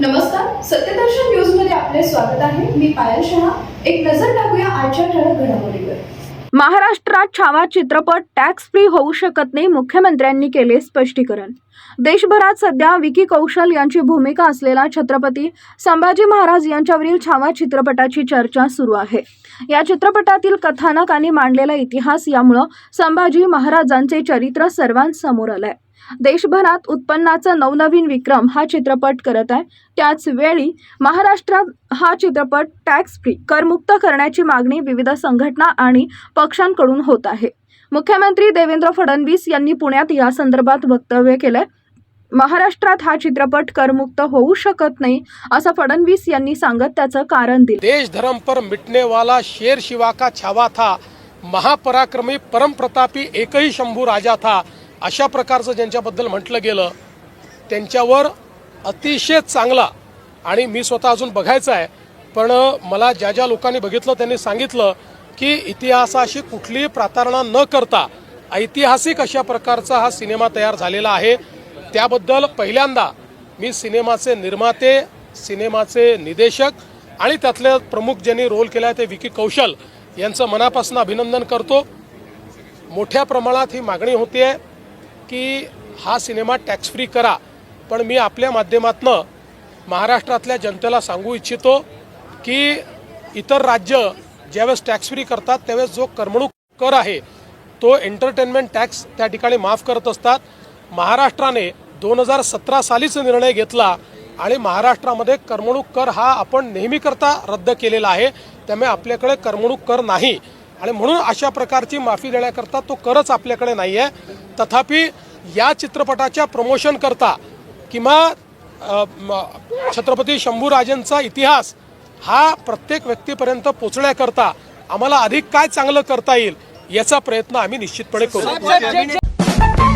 नमस्कार सत्यदर्शन न्यूजमध्ये आपले स्वागत आहे. मी पायल शहा. एक नजर टाकूया आजच्या ठळक घडामोडीवर. महाराष्ट्रात छावा चित्रपट टॅक्स फ्री होऊ शकत नाही मुख्यमंत्र्यांनी केले स्पष्टीकरण. देशभरात सध्या विकी कौशल यांची भूमिका असलेला छत्रपती संभाजी महाराज यांच्यावरील छावा चित्रपटाची चर्चा सुरू आहे. या चित्रपटातील कथानक आणि मांडलेला इतिहास यामुळं संभाजी महाराजांचे चरित्र सर्वांसमोर आलं आहे देशभरात उत्पन्नाचा नवनवीन विक्रम हा चित्रपट करत आहे. त्याच वेळी महाराष्ट्रात हा चित्रपट टॅक्स फ्री करमुक्त करण्याची मागणी विविध संघटना आणि पक्षांकडून होत आहे. मुख्यमंत्री देवेंद्र फडणवीस यांनी पुण्यात या संदर्भात वक्तव्य केलंय. महाराष्ट्रात हा चित्रपट करमुक्त होऊ शकत नाही असं फडणवीस यांनी सांगत त्याचं कारण दिलं. देश धर्म पर मिटने वाला शेर शिवा का छावा था? महापराक्रमी परम प्रतापी एकही शंभू राजा था? अशा प्रकारचं ज्यांच्याबद्दल म्हटलं गेलं त्यांच्यावर अतिशय चांगला आणि मी स्वतः अजून बघायचं आहे पण मला ज्या ज्या लोकांनी बघितलं त्यांनी सांगितलं की इतिहासाशी कुठलीही प्रातारणा न करता ऐतिहासिक अशा प्रकारचा हा सिनेमा तयार झालेला आहे. त्याबद्दल पहिल्यांदा मी सिनेमाचे निर्माते सिनेमाचे निदेशक आणि त्यातले प्रमुख ज्यांनी रोल केला आहे ते विकी कौशल यांचं मनापासून अभिनंदन करतो. मोठ्या प्रमाणात ही मागणी होते की हा सिनेमा टॅक्स फ्री करा. पण मी आपल्या माध्यमातनं महाराष्ट्रातल्या जनतेला सांगू इच्छितो की इतर राज्य ज्यावेळेस टॅक्स फ्री करतात त्यावेळेस जो करमणूक कर आहे तो एंटरटेनमेंट टॅक्स त्या ठिकाणी माफ करत असतात. महाराष्ट्राने दोन हजार सतरा सालीच निर्णय घेतला आणि महाराष्ट्रामध्ये करमणूक कर हा आपण नेहमीकरता रद्द केलेला आहे. त्यामुळे आपल्याकडे करमणूक कर नाही. आणि म्हणून अशा प्रकारची माफी देण्याकरता तो करच आपल्याकडे नाही आहे तथापि या चित्रपटाच्या प्रमोशन करता किंवा छत्रपती शंभूराजेंचा इतिहास हा प्रत्येक व्यक्तीपर्यंत पोचण्याकरता आम्हाला अधिक काय चांगलं करता येईल याचा प्रयत्न आम्ही निश्चितपणे करू.